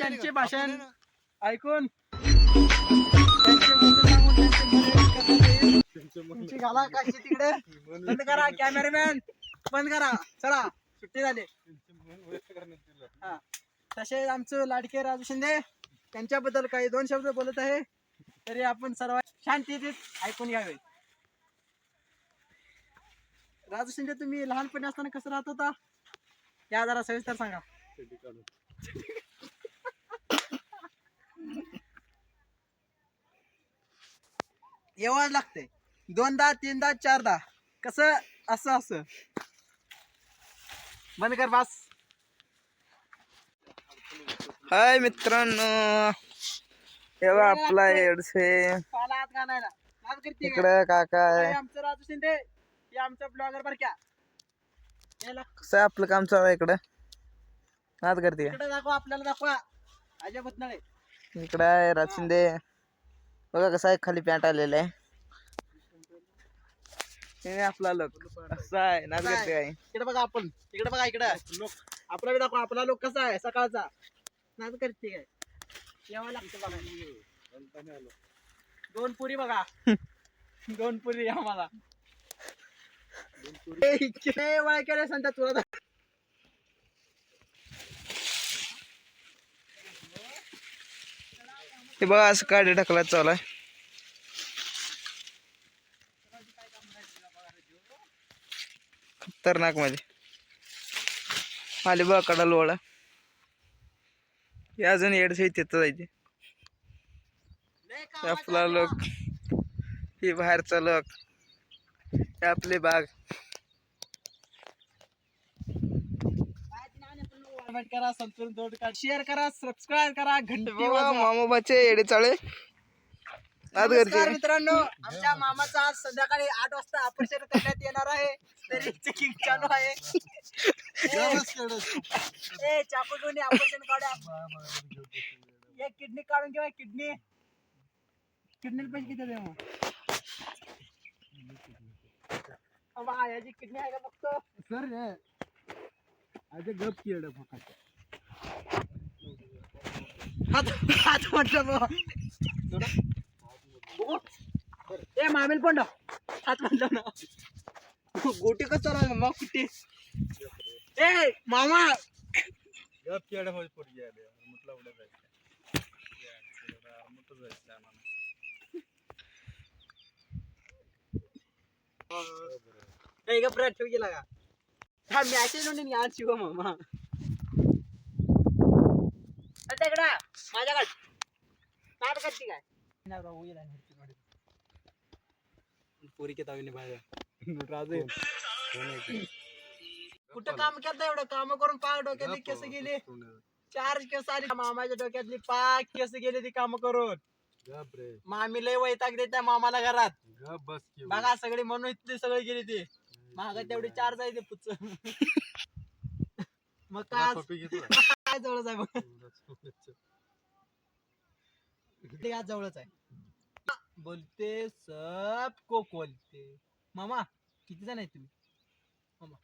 त्यांचे भाषण ऐकून. तुमची घाला काशी तिकडे. बंद करा कॅमेरामॅन. बंद करा. चला सुट्टी झाली. हा. तसे आमचं लाडके राजू शिंदे त्यांच्याबद्दल काही दोन शब्द बोलत आहे. तरी आपण सर्व शांतीत ऐकून घ्यावे. राजू शिंदे तुम्ही लहानपणी असताना कसं राहत होता? या जरा सविस्तर सांगा. येवाच लागते दोनदा तीनदा चारदा. कसं? असं असं. बंद कर बास. हाय मित्रांनो. बघ आपला एडसे? इकडं काका आहे. आमचं राजू शिंदे. हे आमचं ब्लॉगर बर कसं आहे आपलं काम चालू आहे इकडं? नाद करते दाखवा आपल्याला दाखवा. अजय नाही का इकडं आहे राशिंदे बघा कसं आहे खाली पॅन्ट आलेलं आहे. हे आपला लोक. असं आहे करते काय इकडे बघा आपण. इकडे बघा इकडे. लोक. आपला बी दाखवा आपला लोक कसा आहे सकाळचा? नाद करते काय यावं लागतं बघा दोन पुरी बघा. दोन पुरी आम्हाला. केले सांगतात तुला हे बघा असं काढे ढकला चालू आहे. खतरनाकमध्ये आले बघा कडा लोळा. हे अजून येडसे तिथं जायचे. आपला लोक. हे बाहेरचा लोक. हे आपले बाग. कमेंट करा संतुलन दोड करा शेअर करा सबस्क्राईब करा घंटी बघा वाजवा. मामोबाचे येडे चाळे. नमस्कार मित्रांनो आमच्या मामाचा आज संध्याकाळी आठ वाजता ऑपरेशन करण्यात येणार आहे. तरी चेकिंग चालू आहे. ए चाकू घेऊन ऑपरेशन काढा एक किडनी काढून घेऊ किडनी किडनी पैसे किती दे मग अबा, याची किडनी आहे का बघतो सर अरे गप किड फक्त हात हात म्हटलं बुवा. बघू. ए मामेल पण हात म्हटलं ना गोटी कसं चालू मग कुठे ए मामा गप केवढ्या मध्ये पोटी आले म्हटलं उड्या जायचं मोठं जायचं आम्हाला ए गप्रा ठेव गेला का हा मॅसेज म्हणून या शिव मामा तिकडा माझ्याकडे. नाट करते काय? पोरी के तावीने बाहेर. राजे कुठं काम केलं एवढं? काम करून पाक डोक्यातली केस गेली. चार केस आली मामाच्या डोक्यातली पाक केस गेली ती काम करून. मामी लय वैताग देत्या मामाला घरात. गप बस की बघा सगळी म्हणून इथली सगळी गेली ती. महाग तेवढी चार जायचे पुच्च मग काय आज- जवळच आहे मग ते आज जवळच आहे. बोलते सब को बोलते. मामा किती जण आहे तुम्ही? मामा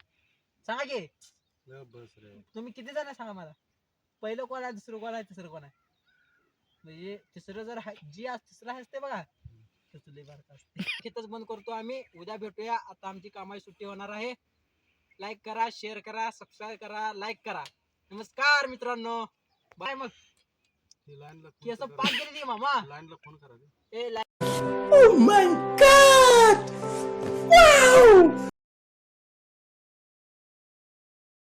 सांगा की. बस रे. तुम्ही किती जण आहे सांगा मला? पहिलं कोण आहे दुसरं कोण आहे तिसरं कोण आहे? म्हणजे तिसरं जर जी आज तिसरं आहे असते बघा. बारकं इथंच बंद करतो आम्ही. उद्या भेटूया. आता आमची कामाची सुट्टी होणार आहे. लाईक करा शेअर करा सबस्क्राईब करा लाईक करा. नमस्कार मित्रांनो. बाय मग. लाईनला केस पाक गेली मामा. लाईनला फोन करा. ए लाईक